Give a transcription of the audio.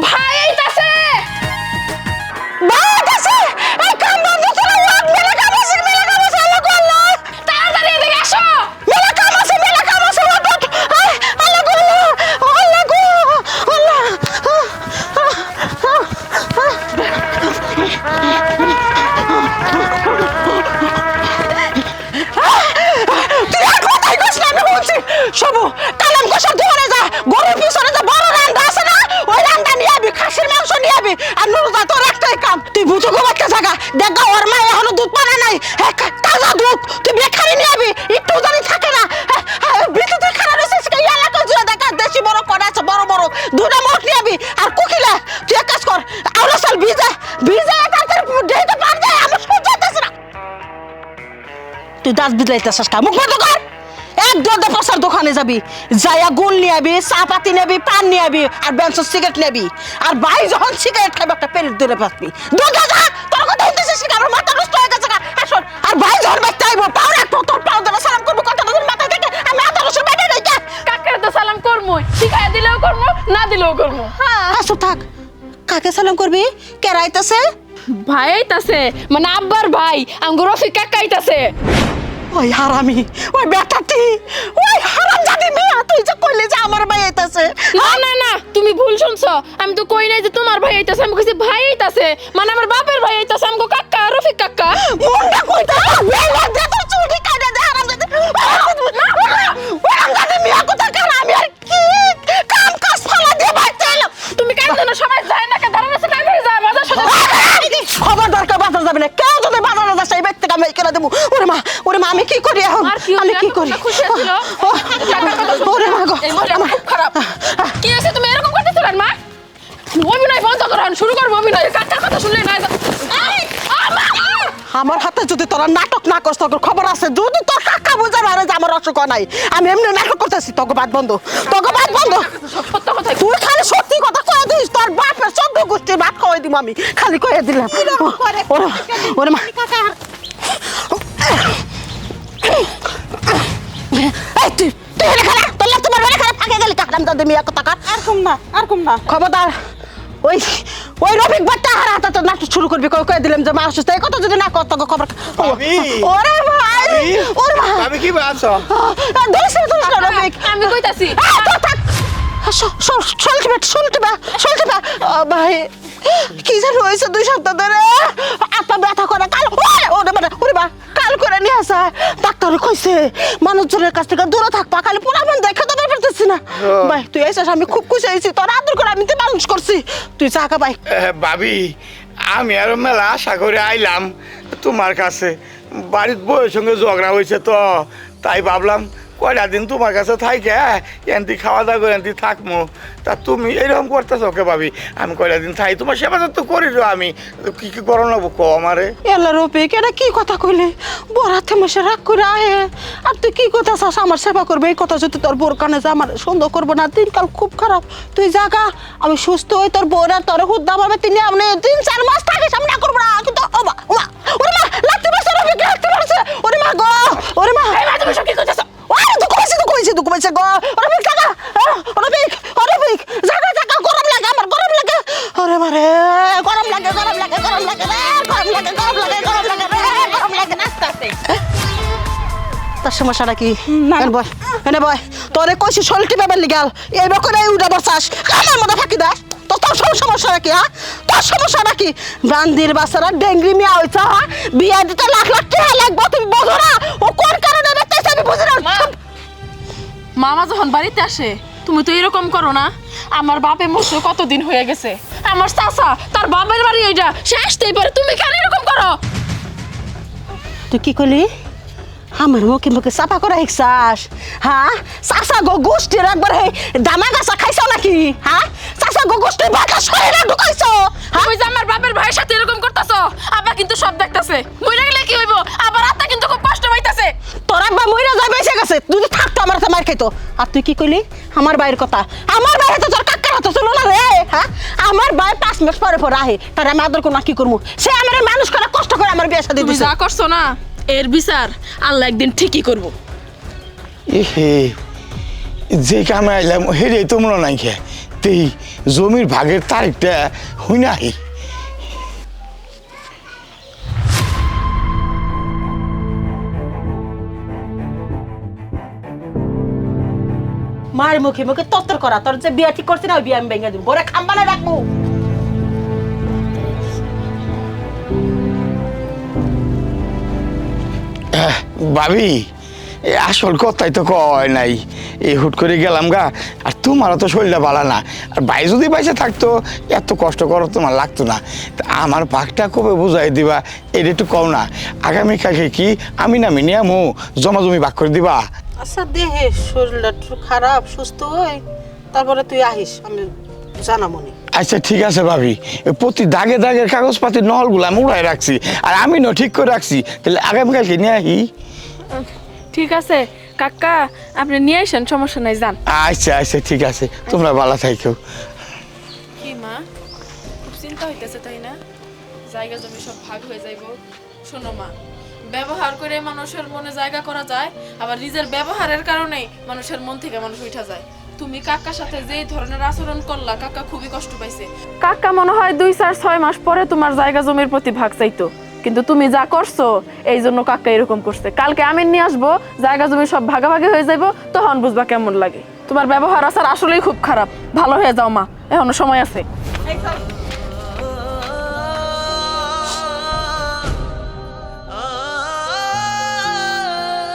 ভাই জায়গা। দেখ, ওর মা এখনও দুধ পানে নাই। তাজা দুধ, তুই বেখারি নিয়ে আবি। একটু জানি থাকে না বিদ্যুতের খারাপ রয়েছে সেই এলাকা জুড়ে দেখা, দেশি বড় করা আছে, বড় বড়। দুটা মোট নিয়ে আবি। আর কুকিলা, তুই এক কাজ কর, আউলা সাল ভিজা ভিজা তাড়াতাড়ি ঢেকে পার আমার সহ্য হইতেছে না। তুই দাঁত বিদলাইতেছিস কা? মুখ বন্ধ কর। এক দরদা পাশার দোকানে যাবি। যাইয়া গুল নিয়ে আবি, চা পাতি নেবি পান নিয়ে আবি, আর বেঞ্চের সিগারেট নেবি আর ভাই যখন সিগারেট খাবে একটা পেরেট ধরে পাসবি দুর্গা সালাম করমু শিখাই দিলেও করমু না দিলেও করমু। আসো থাক। কাকে সালাম করবি? কে রাইতাছে ভাই আইতাছে মানে আব্বার ভাই আঙ্গুর রফিক কাকা আইতাছে। ওই হারামি ওই বেটাটি ওই হারাম জাদি মিয়া তুই যে কইলে যে আমার ভাই আইতাছে। না না না তুমি ভুল শুনছো। আমি তো কই নাই যে তোমার ভাই আইতাছে আমি কইছি ভাই আইতাছে মানে আমার বাপের ভাই আইতাছে আমগো কাকা রফিক কাকা মুন্ডা কইতা বেলা দে তো চুটি কাটে দে হারাম জাদি হারাম জাদি মিয়া কথা কার আমি আর কি কাম কাজ ফালা দিয়ে বাইতে এলাম তুমি কেন জানো সবাই যায় না কে দাঁড়ানো আছে কাকে যায় বাজার সাথে খবর দরকার বাজার যাবে না কেউ যদি বাজারে যায় সেই ব্যক্তিকে আমি কেন দেবো। ওরে মা ওরে মা আমি কি করি এখন? আর আমি? কি করি? ওরে মা গো খারাপ। কি হয়েছে? তুমি এরকম করতেছো মা? অভিনয় বন্ধ করো আমি শুরু করব অভিনয়। কাকার কথা শুনলে না আমার হাতে যদি তোরা নাটক না করছ তোর খবর আছে যদি তোর কাকা বুঝে পারে যে আমার অসুখ নাই আমি এমনি নাটক করতেছি তোকে বাদ বন্ধ তোকে বাদ বন্ধ। সত্য কথা তুই খালি সত্যি কথা কয়ে দিস তোর বাপের চোদ্দ গোষ্ঠীর ভাত খাওয়াই দিব আমি খালি কয়ে দিলাম। ওরে মা, ওরে মা এই তুই তুই হেলে খালা তোর লাগতে পারবে না খালা গেলি মিয়া কথা কার আর কম না আর কম না। খবরদার ওই ওই রফিক বাচ্চা হারা হাতে তো নাটক শুরু করবি কই কয়ে দিলাম যে মা অসুস্থ এই কথা যদি না কর তোকে খবর! ওরে ভাই ওরে মা আমি কি আছো? ধরিস না না রফিক। আমি কইতাছি। আহ, থাক, থাক। বা সল্টি বা সল্টি বা ভাই কি যেন হয়েছে দুই সপ্তাহ ধরে। আত্মা ব্যথা করে কাল ওরে, ওরে মানে ওরে বা কাল করে নিয়ে আসা। ডাক্তার কইছে মানুষজনের কাছ থেকে দূরে থাকবা খালি পুরামান দেখে তো পারতেছি না। ভাই তুই এসেছ আমি খুব খুশি হয়েছি তোর আদর করে আমি তো মানুষ করছি। তুই চাকা ভাই ভাবি আমি আর মেলা আশা করে আইলাম তোমার কাছে। বাড়ির বউয়ের সঙ্গে ঝগড়া হয়েছে তো তাই ভাবলাম কয়টা দিন তোমার কাছে থাইকে এনতি খাওয়া দাওয়া করে এনতি থাকমো। তা তুমি এরকম করতেছ ওকে ভাবি? আমি কয়টা দিন থাই তোমার সেবা তো করি তো আমি কি কি করো না কো আমারে? এলা রফিক এটা কি কথা কইলে? বরাতে মাসে রাগ করে আয়ে আর তুই কি কথা চাস? আমার সেবা করবে এই কথা যদি তোর বোর কানে যা আমার সুন্দর করব না। দিনকাল খুব খারাপ। তুই জাগা আমি সুস্থ হই তোর বোর আর তোর হুদ্দা পাবে তিনি আপনি তিন চার মাস থাকিস আমি না করব না। কিন্তু ও মা ও মা ওরে মা লাগতে পারছে রফিক লাগতে পারছে। ওরে মা গো ওরে মা। এই মা তুমি সব কি পাইছে পাইছে গো। রফিক জাগা রফিক রফিক জাগা জাগা গরম লাগে আমার গরম লাগে। ওরে মারে গরম লাগে গরম লাগে গরম লাগে রে গরম লাগে গরম লাগে গরম লাগে রে গরম লাগে। আস্তে তার সমস্যাটা কি? এনে বয় এনে বয় তোরে কইছি সলটি লিগাল এই বকরে উড়া বসাস। আমার মধ্যে ফাঁকি দাস তো তোর সব সমস্যাটা কি হ্যাঁ? তোর বাসারা ডেঙ্গি মিয়া হইছে হ্যাঁ? বিয়া দিতে লাখ লাখ টাকা লাগবে তুমি বোঝো না। ও কোন মামা যখন বাড়িতে আসে তুমি তো এরকম করো না। আমার বাপে মরছে কতদিন হয়ে গেছে। আমার চাচা তার বাপের বাড়ি এইটা সে আসতেই পারে। তুমি কেন এরকম করো? তুই কি করলি? আমার মুখে মুখে চাপা করে হিকসাস হ্যাঁ? চাষা গো গোষ্ঠীর একবার হে দামা গাছা খাইছ নাকি? হ্যাঁ? চাষা গো গোষ্ঠীর বাঁকা শরীরে ঢুকাইছ তুমি যে আমার বাপের ভাইয়ের সাথে এরকম করতেছো আবার কিন্তু সব দেখতাছে। মইরা গেলে কি হইব? আবার আত্মা কিন্তু খুব কষ্ট পাইতাছে। তোর একবার মইরা যাই বেঁচে গেছে। তুই মার খাইতো। আর তুই কি কইলি? আমার বাইরের কথা। আমার বাইরে তো তোর কাকার হাতে ছিল না রে হ্যাঁ আমার ভাই পাঁচ মাস পরে পরে আহে তার আমি আদর কোনো কি করব? সে আমার মানুষ করে কষ্ট করে আমার বিয়ে সাথে দিছে। যা করছ না এর বিচার আল্লাহ একদিন ঠিকই করব। এহে যে কামে আইলাম হেরে তোমরা নাই খে তেই জমির ভাগের তারিখটা হই নাই মায়ের মুখে মুখে তত্তর করা। তোর যে বিয়া ঠিক করছি না, ওই বিয়া আমি ভেঙে দিব। ঘরে খাম্বালে রাখব। ভাবি, এ আসল কথাই তো কয় নাই। এই হুট করে গেলাম গা, আর তোমারও তো শরীরটা ভালো না। আর ভাই যদি বাইসে থাকতো, এত কষ্ট করো তোমার লাগতো না। তা আমার পাকটা কবে বুঝাই দিবা, এটা একটু কও না। আগামীকালকে কি আমি না মিনিয়ামু, জমা জমি ভাগ করে দিবা? আচ্ছা দেহে শরীরটা একটু খারাপ সুস্থ হই তারপরে তুই আহিস আমি জানামনি। আচ্ছা ঠিক আছে ভাবি। প্রতি দাগে দাগের কাগজপাতির নহলগুলো আমি উড়াই রাখছি আর আমি ন ঠিক করে রাখছি। তাহলে আগামীকালকে নিয়ে আহি ঠিক আছে কাকা আপনি নিয়ে আসেন সমস্যা নাই যান। আচ্ছা আচ্ছা ঠিক আছে তোমরা ভালো থাকো কি মা? খুব চিন্তা হইতেছে তাই না? জায়গা জমি সব ভাগ হয়ে যাইব। শোনো মা ব্যবহার করে মানুষের মনে জায়গা করা যায় আবার নিজের ব্যবহারের কারণে মানুষের মন থেকে মানুষ উঠা যায়। তুমি কাকার সাথে যেই ধরনের আচরণ করলা কাকা খুবই কষ্ট পাইছে। কাকা মনে হয় দুই চার ছয় মাস পরে তোমার জায়গা জমির প্রতি ভাগ চাইতো। কিন্তু তুমি যা করছ এই জন্য কাকা এরকম করছে। কালকে আমি নিয়ে আসব জায়গা জমি সব ভাগাভাগি হয়ে যাইবো তখন বুঝবা কেমন লাগে। তোমার ব্যবহার আসার আসলেই খুব খারাপ। ভালো হয়ে যাও মা এখনও সময় আছে।